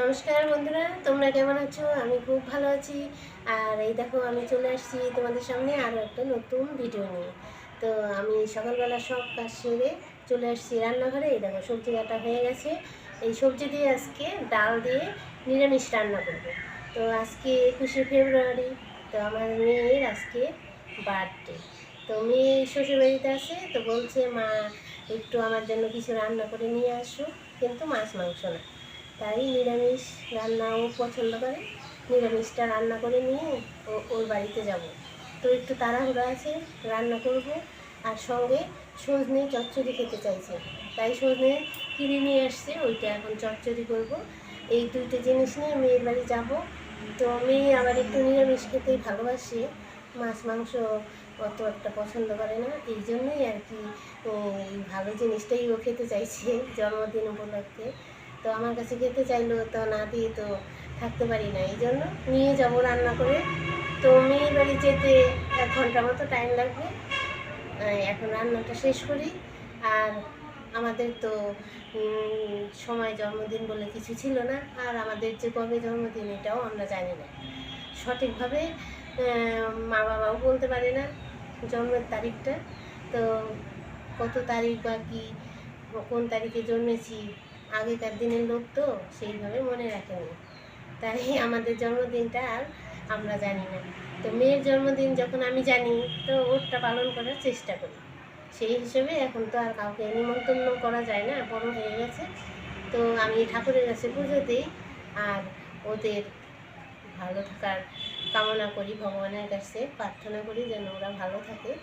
নমস্কার বন্ধুরা, তোমরা কেমন আছো? আমি খুব ভালো আছি। আর এই দেখো, আমি চলে আসছি তোমাদের সামনে আরও একটা নতুন ভিডিও নিয়ে। তো আমি সকালবেলা সব কাজ সেরে চলে আসছি রান্নাঘরে। এই দেখো, সবজি কাটা হয়ে গেছে। এই সবজি দিয়ে আজকে ডাল দিয়ে নিরামিষ রান্না করব। তো আজকে একুশে ফেব্রুয়ারি, তো আমার মেয়ের আজকে বার্থডে তো মেয়ে শ্বশুরবাড়িতে আছে, তো বলছে, মা, একটু আমার জন্য কিছু রান্না করে নিয়ে আসো। কিন্তু মাছ, মাংস না। তাই নিরামিষ রান্না ও পছন্দ করে। নিরামিষটা রান্না করে নিয়ে ও ওর বাড়িতে যাব। তো একটু তাড়াহুড়ো আছে, রান্না করব আর সঙ্গে সজনে চচ্চড়ি খেতে চাইছে। তাই সজনে কিনে নিয়ে আসছে, ওইটা এখন চচ্চড়ি করব। এই দুইটা জিনিস নিয়ে মেয়ের বাড়ি যাব। তো মেয়ে আবার একটু নিরামিষ খেতেই ভালোবাসে, মাছ, মাংস অত একটা পছন্দ করে না। এই জন্যই আর কি ভালো জিনিসটাই ও খেতে চাইছে জন্মদিন উপলক্ষে। তো আমার কাছে খেতে চাইলো তো না দিয়ে তো থাকতে পারি না, এই জন্য নিয়ে যাব রান্না করে। তো মেয়ের বাড়ি যেতে এক ঘণ্টা মতো টাইম লাগবে। এখন রান্নাটা শেষ করি। আর আমাদের তো সময় জন্মদিন বলে কিছু ছিল না। আর আমাদের যে কবে জন্মদিন এটাও আমরা জানি না। সঠিকভাবে মা বাবাও বলতে পারে না জন্মের তারিখটা। তো কত তারিখ বা কি, কোন তারিখে জন্মেছি আগেকার দিনের লোক তো সেইভাবে মনে রাখেনি। তাই আমাদের জন্মদিনটা আর আমরা জানি না। তো মেয়ের জন্মদিন যখন আমি জানি, তো ওরটা পালন করার চেষ্টা করি। সেই হিসেবে এখন তো আর কাউকে নিমন্ত্রণ করা যায় না, বড় হয়ে গেছে। তো আমি ঠাকুরের কাছে পুজো দিই আর ওদের ভালো থাকার কামনা করি, ভগবানের কাছে প্রার্থনা করি যেন ওরা ভালো থাকে।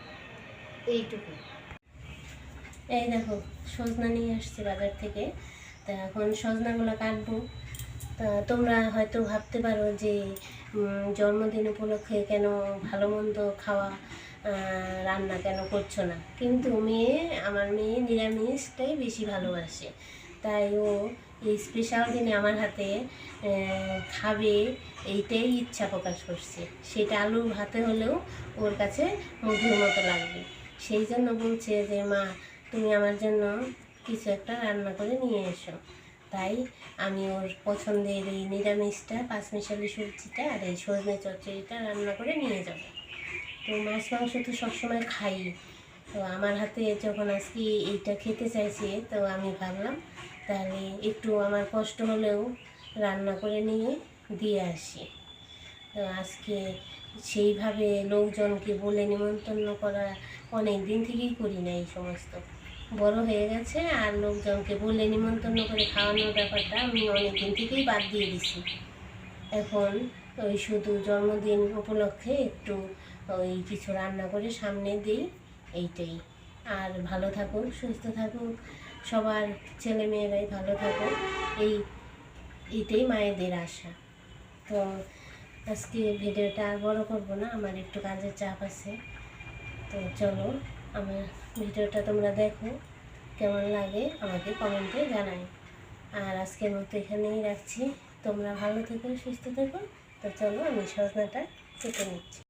এইটুকু এই দেখো, সজনা নিয়ে আসছে বাজার থেকে। তা এখন সজনাগুলো কাটবো। তা তোমরা হয়তো ভাবতে পারো যে জন্মদিন উপলক্ষে কেন ভালো মন্দ খাওয়া রান্না কেন করছ না? কিন্তু মেয়ে, আমার মেয়ে নিরামিষটাই বেশি ভালোবাসে। তাই ও এই স্পেশাল দিনে আমার হাতে খাবে এইটাই ইচ্ছা প্রকাশ করছে। সেটা আলু ভাতে হলেও ওর কাছে মধুর মতো লাগবে। সেই জন্য বলছে যে, মা, তুমি আমার জন্য কিছু একটা রান্না করে নিয়ে এসো। তাই আমি ওর পছন্দের এই নিরামিষটা, পাঁচমিশালি সবজিটা আর এই সজনে চচ্চড়িটা রান্না করে নিয়ে যাব। তো মাছ মাংস তো সবসময় খাই। তো আমার হাতে যখন আজকে এইটা খেতে চাইছে, তো আমি ভাবলাম তাহলে একটু আমার কষ্ট হলেও রান্না করে নিয়ে দিয়ে আসি। তো আজকে সেইভাবে লোকজনকে বলে নিমন্ত্রণ করা অনেক দিন থেকেই করি না এই সমস্ত। বড় হয়ে গেছে আর লোকজনকে বলে নিমন্ত্রণ করে খাওয়ানোর ব্যাপারটা আমি অনেক দিন থেকেই বাদ দিয়ে দিছি। এখন ওই শুধু জন্মদিন উপলক্ষে একটু ওই কিছু রান্না করে সামনে দিই, এইটাই। আর ভালো থাকুক সুস্থ থাকুক সবার ছেলে মেয়েরাই ভালো থাকুক, এই এইটাই মায়েদের আশা। তো আজকে ভিডিওটা আর বড় করব না, আমার একটু কাজের চাপ আছে। তো চলো আমার ভিডিওটা তোমরা দেখো, কেমন লাগে আমাকে কমেন্টে জানাই। আর আজকের মতো এখানেই রাখছি। তোমরা ভালো থেকো, সুস্থ থেকো। তো চলো আমি সজনাটা কেটে নিচ্ছি।